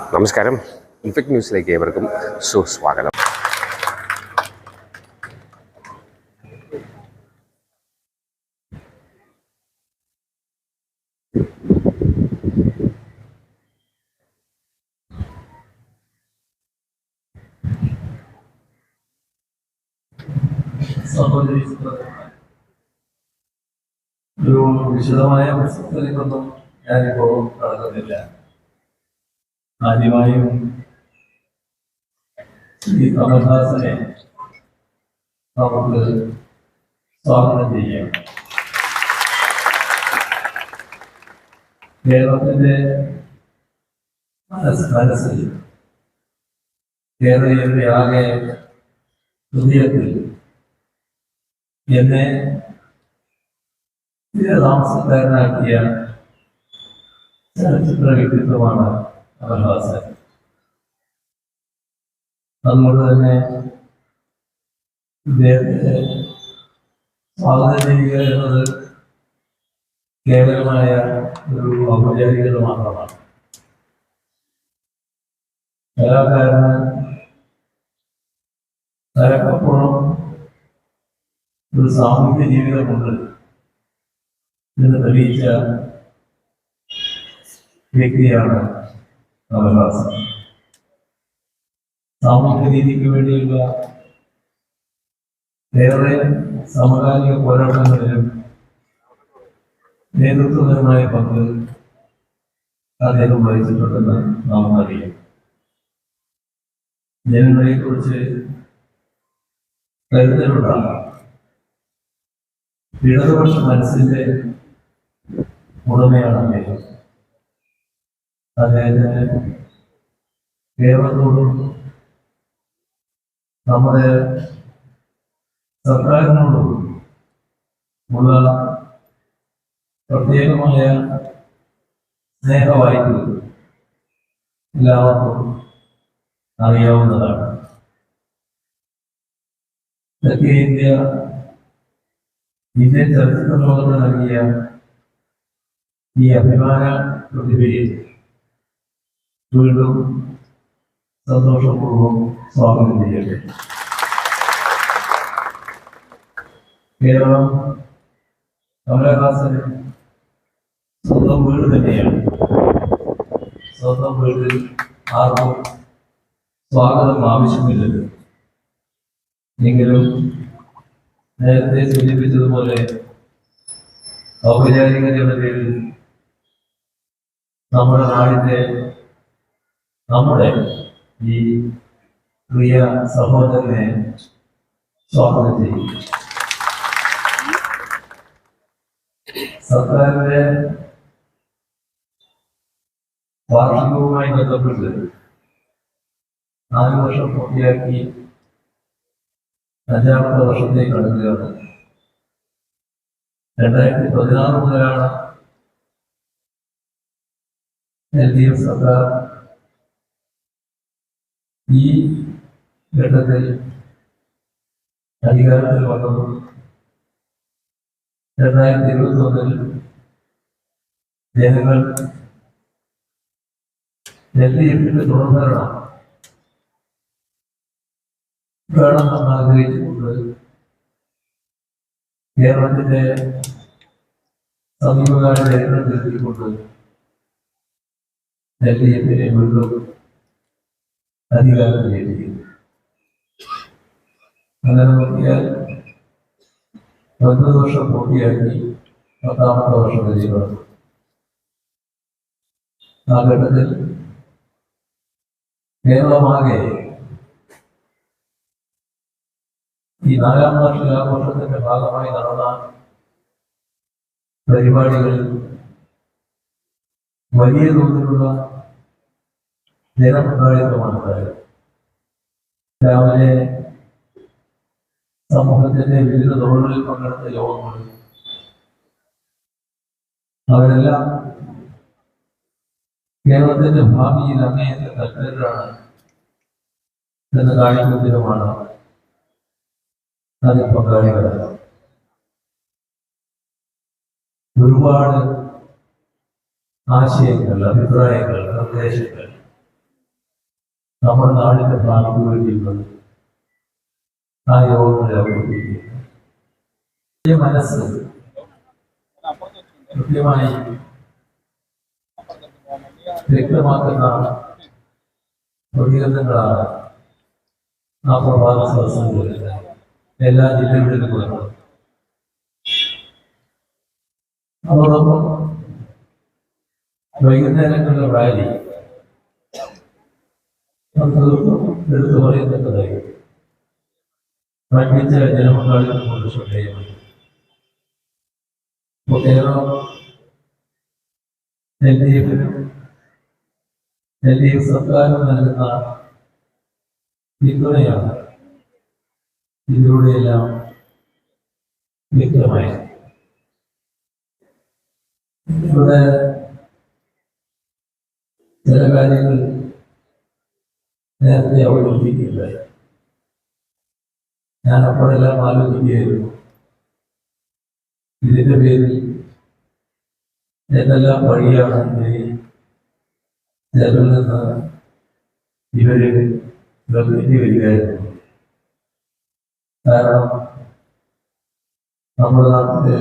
നമസ്കാരം. ഇൻഫെക്ട് ന്യൂസിലേക്ക് ഏവർക്കും സുസ്വാഗതം. ഒരു വിശദമായ പ്രസക്തിയിലേക്കൊന്നും ഞാനിപ്പോൾ കടക്കുന്നില്ല. ആദ്യമായും ഈ കമൽഹാസനെ നമുക്ക് സ്വാഗതം ചെയ്യാം. കേരളത്തിന്റെ മനസ്സ് മനസ്സിൽ കേരളീയരുടെ ആകെ ഹൃദയത്തിൽ എന്നെ താമസക്കാരനാക്കിയ ചലച്ചിത്ര വ്യക്തിത്വമാണ് കമൽഹാസൻ അതുകൊണ്ട് തന്നെ ഇദ്ദേഹത്തെ സ്വാഗതം ചെയ്യുക എന്നത് കേവലമായ ഒരു ഔപചാരികത മാത്രമാണ്. കലാകാരന് തലക്കപ്പുറം ഒരു സാമൂഹ്യ ജീവിതമുണ്ട് എന്ന് തെളിയിച്ച വ്യക്തിയാണ് കമൽഹാസൻ സാമൂഹ്യ നീതിക്ക് വേണ്ടിയുള്ള ഏറെ സമകാലിക പോരാട്ടങ്ങളിലും നേതൃത്വപരമായ പങ്ക് അദ്ദേഹം വഹിച്ചിട്ടുണ്ടെന്ന് നാം അറിയാം. ജനങ്ങളെക്കുറിച്ച് കരുതലുണ്ടാകാം. ഇടതുപക്ഷ മനസ്സിന്റെ ഉടമയാണ് അദ്ദേഹം. അദ്ദേഹത്തിന് കേരളത്തോടും നമ്മുടെ സർക്കാരിനോടും ഉള്ള പ്രത്യേകമായ സ്നേഹവായ്പ എല്ലാവർക്കും അറിയാവുന്നതാണ്. തെക്കേ ഇന്ത്യ ഇന്ത്യൻ ചലച്ചിത്ര ലോകത്ത് നൽകിയ ഈ അഭിമാന പ്രതിഭയെ വീണ്ടും സന്തോഷപൂർവം സ്വാഗതം ചെയ്യട്ടെ. കേരളം കമലഹാസന് സ്വന്തം വീട് തന്നെയാണ്. സ്വന്തം വീട്ടിൽ ആർക്കും സ്വാഗതം ആവശ്യമില്ലല്ലോ. എങ്കിലും നേരത്തെ സൂചിപ്പിച്ചതുപോലെ ഔപചാരികതയുടെ പേരിൽ നമ്മുടെ നാടിന്റെ നമ്മുടെ ഈ പ്രിയ സഹോദരനെ സ്വാഗതം ചെയ്യും സർക്കാരിന്റെ വാർഷികവുമായി ബന്ധപ്പെട്ട് നാല് വർഷം പൂർത്തിയാക്കി അഞ്ചാമത്തെ വർഷത്തേക്ക് കടക്കുകയാണ് രണ്ടായിരത്തി പതിനാറ് മുതലാണ് എൽ ഡി എഫ് സർക്കാർ ഈ ഘട്ടത്തിൽ അധികാരത്തിൽ വന്നതും രണ്ടായിരത്തി ഇരുപത്തി ഒന്നിൽ ജനങ്ങൾ എൽ ഡി എഫിന്റെ തുടർഭരണം വേണമെന്ന് ആഗ്രഹിച്ചുകൊണ്ട് കേരളത്തിന്റെ സമീപകാല ചരിത്രം തിരുത്തിക്കൊണ്ട് എൽ ഡി എഫിനെ വീണ്ടും അധികാരത്തിലേറ്റിരിക്കുന്നു അങ്ങനെ നോക്കിയാൽ ഒൻപത് വർഷം പൂർത്തിയാക്കി പത്താമത്തെ വർഷം കഴിയുന്നത് ആ ഘട്ടത്തിൽ കേരളമാകെ ഈ നാലാം വാർഷികാഘോഷത്തിന്റെ ഭാഗമായി നടന്ന പരിപാടികളിൽ വലിയ തോതിലുള്ള ജനപങ്കാളിത്തമാണ് ഉണ്ടായത് രാവിലെ സമൂഹത്തിന്റെ വിവിധ തൊഴിലുകളിൽ പങ്കെടുത്ത യോഗങ്ങളിൽ അവരെല്ലാം കേരളത്തിന്റെ ഭാവിയിൽ അങ്ങേയത്തെ തൽപരരാണ് എന്ന് കാണിക്കുന്നതിനുമാണ് അതിൽ പങ്കാളികളാണ് ഒരുപാട് ആശയങ്ങൾ അഭിപ്രായങ്ങൾ നിർദ്ദേശങ്ങൾ നമ്മുടെ നാടിന്റെ ഭാവിക്ക് വേണ്ടിയുള്ളത് ആ യോഗങ്ങളെ അവതരിപ്പിക്കുക മനസ്സ് കൃത്യമായി വ്യക്തമാക്കുന്ന പ്രതികരണങ്ങളാണ് ആ പ്രഭാത സദസ്സുകളിൽ എല്ലാ ജില്ലകളിലും കൊടുക്കുന്നത് അതോടൊപ്പം വൈകുന്നേരങ്ങളിലെ റാലി എടുത്തു പറയത്തക്കതായി വൻപിച്ച ജനപങ്കാളിത്തം കൊണ്ട് ഇപ്പോൾ കേരളം എൽ ഡി എഫിനും എൽ ഡി എഫ് നൽകുന്ന പിന്തുണയാണ് ഇതിലൂടെയെല്ലാം വ്യക്തമായത് ഇവിടെ ചില കാര്യങ്ങൾ നേരത്തെ അവതരിപ്പിക്കുകയുണ്ടായി ഞാൻ അപ്പോഴെല്ലാം ആലോചിക്കുകയായിരുന്നു. ഇതിന്റെ പേരിൽ എന്തെല്ലാം വഴിയാണ് ജനലിൽ നിന്ന് ഇവർ നിർമ്മിച്ചു വരികയായിരുന്നു? കാരണം നമ്മുടെ നാട്ടിലെ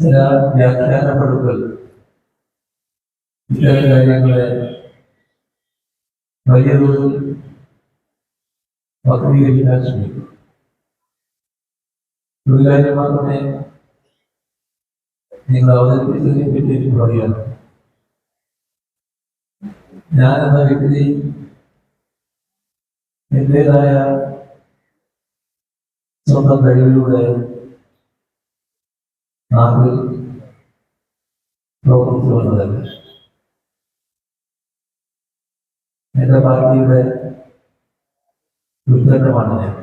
ചില വ്യാഖ്യാനപ്പെടുത്തൽ ഇത്തരം കാര്യങ്ങളെ വലിയ തോതിൽ വക്രീകരിക്കാൻ ശ്രമിക്കും മാത്രമേ നിങ്ങൾ അവതരിപ്പിച്ചതിനെ പറ്റി എനിക്ക് ഞാൻ എന്ന വ്യക്തി എന്റേതായ സ്വന്തം കഴിവിലൂടെ നാട്ടിൽ പ്രവർത്തിച്ചു വന്നതല്ല? എന്റെ പാർട്ടിയുടെ ഉദ്ഘാടനമാണ് ഞാൻ.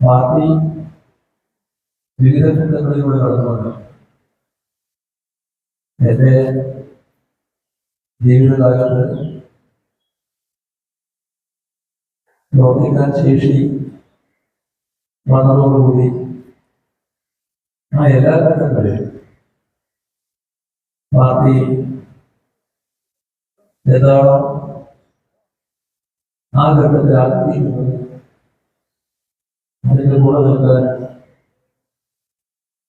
പാർട്ടി വിവിധ ഘട്ടങ്ങളിലൂടെ കടന്നുകൊണ്ട് എന്റെ ജീവിതകാലത്ത് പ്രവർത്തിക്കാൻ ശേഷി വന്നതോടുകൂടി ആ എല്ലാ ഘട്ടങ്ങളിലും പാർട്ടി നേതാവ് ആ ഘട്ടത്തിൽ ആഗ്രഹിക്കുന്നത് അതിന്റെ കൂടെ നിൽക്കാൻ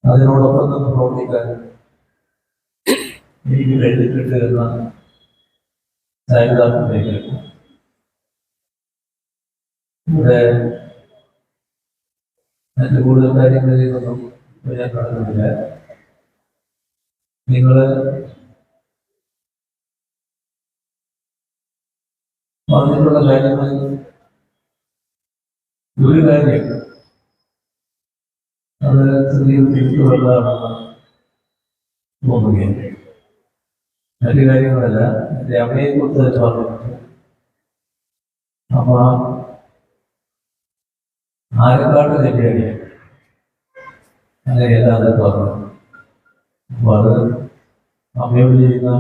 അതിനോടൊപ്പം നിന്ന് പ്രവർത്തിക്കാൻ എനിക്ക് കഴിഞ്ഞിട്ടുണ്ട് എന്ന ചാരിതാർത്ഥ്യത്തിലേക്ക് ഇവിടെ അതിന്റെ കൂടുതൽ കാര്യങ്ങളിലേക്കൊന്നും ഞാൻ കടന്നിട്ടില്ല നിങ്ങൾ പറഞ്ഞിട്ടുള്ള കാര്യങ്ങൾ ഒരു കാര്യം അത് തിരിച്ചുള്ളതാണ് തോന്നുകയാണ് മറ്റു കാര്യങ്ങളല്ല. എന്റെ അമ്മയെ കുറിച്ച് തന്നെ പറഞ്ഞിട്ടുണ്ട്. അമ്മ ആരക്കാട്ട് തന്നെയാണ് അങ്ങനെ അത് പറഞ്ഞു അത് അമ്മയോട് ചെയ്യുന്ന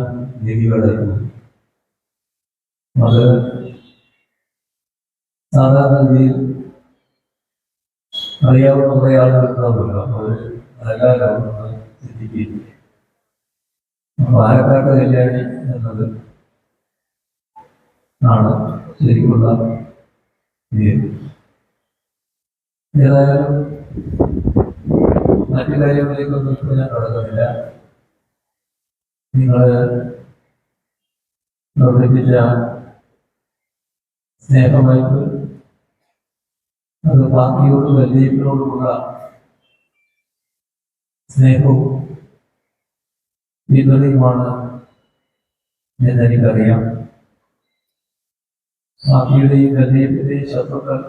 രീതികളായിരുന്നു. അത് സാധാരണ രീതിയിൽ അറിയാവുന്ന കുറെ ആളുകളുണ്ടാവുമല്ലോ. അവർ ചിന്തിക്കുകയും അപ്പൊ കല്യാണി എന്നത് ആണ് ശരിക്കുള്ള ഏതായാലും മറ്റു കാര്യങ്ങളിലേക്കൊന്നും ഇപ്പോൾ ഞാൻ കടക്കുന്നില്ല നിങ്ങൾ പ്രവർത്തിച്ച സ്നേഹമായിട്ട് അത് പാർട്ടിയോടും വലിയവരോടുമുള്ള സ്നേഹവും പിന്തുണയുമാണ് എന്നെനിക്കറിയാം. പാർട്ടിയുടെയും ഗല്ലിയത്തിന്റെയും ശത്രുക്കൾ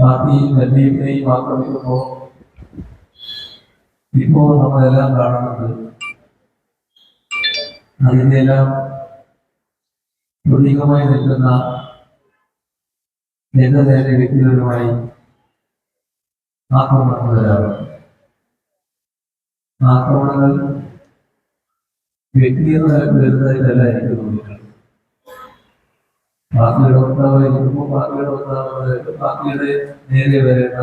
പാർട്ടിയും ഗല്ലിയത്തിനെയും ആക്രമിക്കുമ്പോൾ ഇപ്പോൾ നമ്മളെല്ലാം കാണുന്നത് അതിന്റെ പ്രതീകമായി നിൽക്കുന്ന എന്റെ നേരെ വ്യക്തികളുമായി ആക്രമണങ്ങൾ വരാറുണ്ട് ആക്രമണങ്ങൾ വ്യക്തിയെന്ന നിലയ്ക്ക് വരുന്നതായിട്ടല്ല എനിക്ക് തോന്നിയിട്ടുള്ളത് പാർട്ടിയുടെ വക്താവായിരിക്കുമ്പോൾ പാർട്ടിയുടെ വക്താവ് പാർട്ടിയുടെ നേരെ വരേണ്ട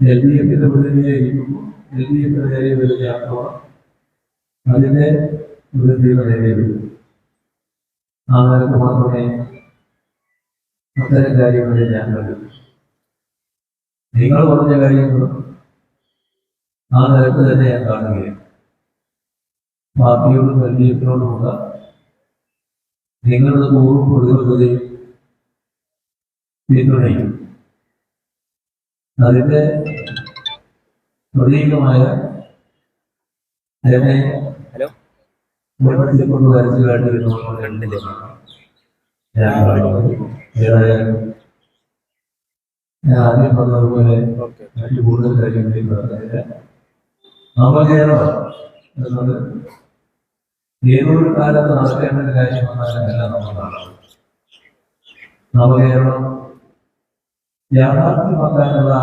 എൽ ഡി എഫിന്റെ പ്രതിനിധിയായിരിക്കുമ്പോൾ എൽ ഡി എഫിന്റെ നേരെ വരുന്ന ആക്രമണം അതിന്റെ പ്രതിനിധിയുടെ നേരെ വരും ആ നിലയ്ക്ക് മാത്രമേ അത്തരം കാര്യങ്ങളിൽ ഞാൻ കണ്ടു. നിങ്ങൾ പറഞ്ഞ കാര്യങ്ങളും ആ നിലയ്ക്ക് തന്നെ ഞാൻ കാണുകയും പാർട്ടിയോടും എൽ ഡി എഫിനോടുമുള്ള നിങ്ങളുടെ പൂർവ പ്രതിബദ്ധതയും പിന്തുണയും. അതിന്റെ പ്രതീകമായ ഹലോ. കൊണ്ട് വരച്ചു കാട്ടി ഏതായാലും ഞാൻ ആദ്യം പറഞ്ഞതുപോലെ മറ്റു കൂടുതൽ കാര്യങ്ങളിൽ പറഞ്ഞില്ല നവകേരളം എന്നത് ഏതൊരു കാലത്ത് നടക്കേണ്ട ഒരു കാര്യം കാണുന്നത്. നവകേരളം യാഥാർത്ഥ്യമാക്കാനുള്ള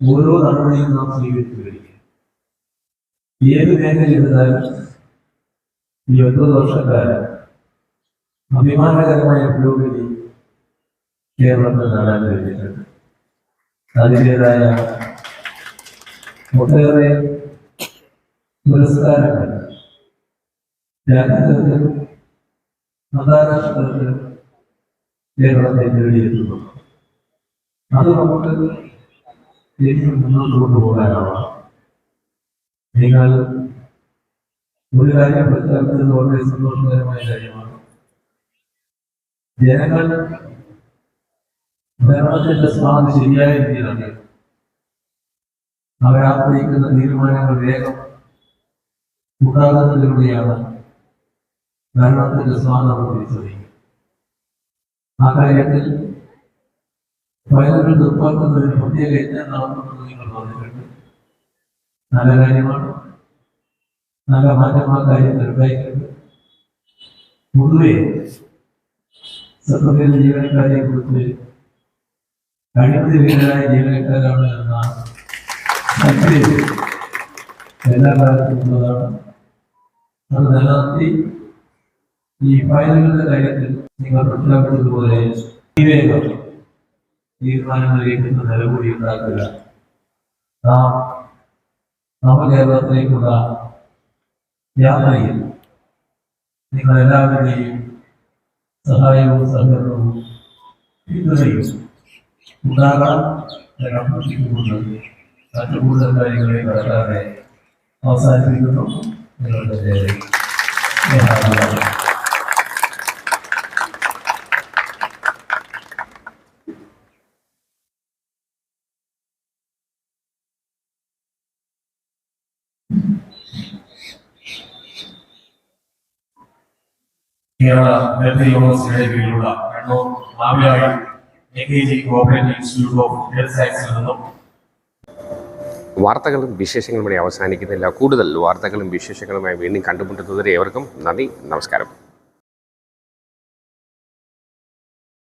ഓരോ നടപടിയും നാം സ്വീകരിച്ചു ഏത് മേഖല എടുത്താലും ഈ ഒൻപത് വർഷക്കാലം അഭിമാനകരമായ പുരോഗതി കേരളത്തിൽ നേടാൻ കഴിഞ്ഞിട്ടുണ്ട്. അതിന്റെതായ ഒട്ടേറെ പുരസ്കാരങ്ങൾ തലത്തിലും കേരളത്തെ നേടിയെത്തുന്നു അത് നമുക്ക് മുന്നോട്ട് കൊണ്ടുപോകാനാവാം നിങ്ങൾ ഒരു കാര്യം പ്രഖ്യാപിച്ചത് വളരെ സന്തോഷകരമായ കാര്യമാണ് ജനങ്ങൾ ഭരണത്തിന്റെ സ്വാധീനം ശരിയായ രീതിയിലാണ് അവരാഗ്രഹിക്കുന്ന തീരുമാനങ്ങൾ വേഗം ഉണ്ടാകുന്നതിലൂടെയാണ് ഭരണത്തിന്റെ സ്വാതന്ത്ര്യം തിരിച്ചറിയും. ആ കാര്യത്തിൽ ഫയലുകൾ ഒരു പ്രത്യേക യജ്ഞം നടത്തുന്നത് നിങ്ങൾ പറഞ്ഞിട്ടുണ്ട്. നല്ല കാര്യമാണ്. നല്ല മാറ്റം ആ കാര്യത്തിൽ ഉണ്ടായിട്ടുണ്ട് പൊതുവെ സത്യത്തിൽ ജീവനക്കാരെ കുറിച്ച് വീരരായ ജീവനക്കാരാണ് എന്ന എല്ലാ കാലത്തും ഉള്ളതാണ്. അത് നിലനിർത്തി ഈ ഫയലുകളുടെ കാര്യത്തിൽ നിങ്ങൾ പ്രഖ്യാപിച്ചതുപോലെ വിവേകം നില നിലകൂടി ഉണ്ടാക്കുക നാം നവകേരളത്തിലേക്കുള്ള യാത്രയിൽ നിങ്ങൾ എല്ലാവരുടെയും സഹായവും സഹകരണവും പിന്തുണയും ഉണ്ടാകാൻ അഭ്യർത്ഥിക്കുന്നുണ്ട് മറ്റു കൂടുതൽ കാര്യങ്ങളെ കടക്കാതെ അവസാനിപ്പിക്കുന്നു. നിങ്ങളുടെ ഹെൽത്ത് നിന്നും വാർത്തകളും വിശേഷങ്ങളും അവസാനിക്കുന്നില്ല. കൂടുതൽ വാർത്തകളും വിശേഷങ്ങളുമായി വീണ്ടും കണ്ടുമുട്ടുന്നതുവരെ ഏവർക്കും നന്ദി നമസ്കാരം.